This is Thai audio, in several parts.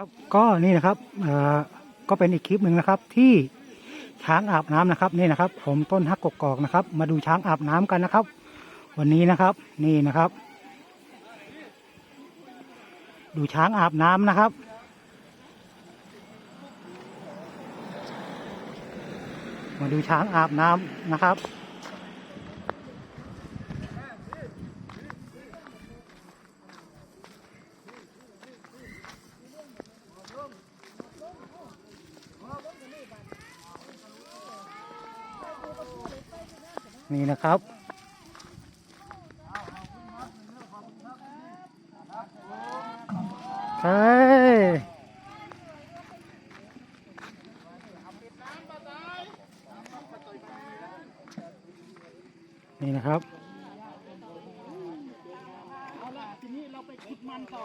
ครับก็นี่นะครับเอ่อก็เป็นอีกคลิปหนึ่งนะครับที่ช้างอาบน้ำนะครับนี่นะครับ ผมต้นฮักกกอกนะครับ มาดูช้างอาบน้ำกันนะครับ วันนี้นะครับนี่นะครับ ดูช้างอาบน้ำนะครับ มาดูช้างอาบน้ำนะครับ นี่นะครับ ใช่นี่นะครับเอาละทีนี้เราไปขุดมันต่อ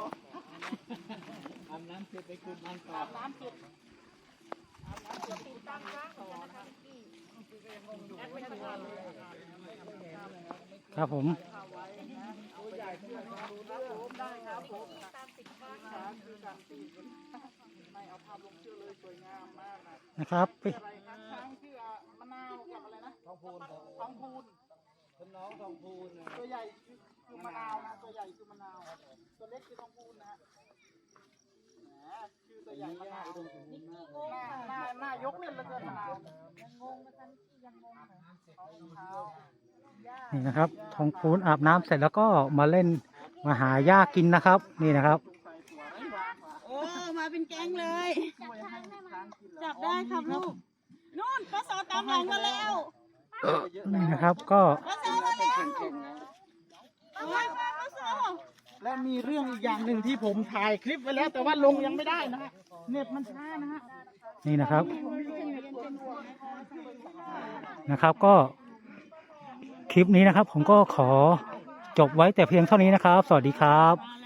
ามมากนะนะครับไปอะไรครับช้างชื่อมะนาวกับอะไรนะทองพูนทองพูนเป็นน้องทองพูนตัวใหญ่คือมะนาวนะตัวใหญ่คือมะนาวตัวเล็กคือทองพูนนะฮะแหมชื่อตัวใหญ่มะนาวหน้าหน้าหน้ายกเล่นเลือเกินมะนาวยังงงมาทันทียังงงเลย นี่นะครับ ทองพูนอาบน้ำเสร็จแล้วก็มาเล่นมาหาหญ้ากินนะครับ นี่นะครับ โอ้มาเป็นแก๊งเลย จับได้ครับลูกนู่นปลาซอตามหลังมาแล้วนี่นะครับก็ปลาซอมาแล้วเอาไว้ปลาซอและมีเรื่องอีกอย่างหนึ่งที่ผมถ่ายคลิปไว้แล้ว แต่ว่าลงยังไม่ได้นะฮะเน็ตมันช้านะฮะนี่นะครับนะครับก็ คลิปนี้นะครับ ผมก็ขอจบไว้แต่เพียงเท่านี้นะครับ สวัสดีครับ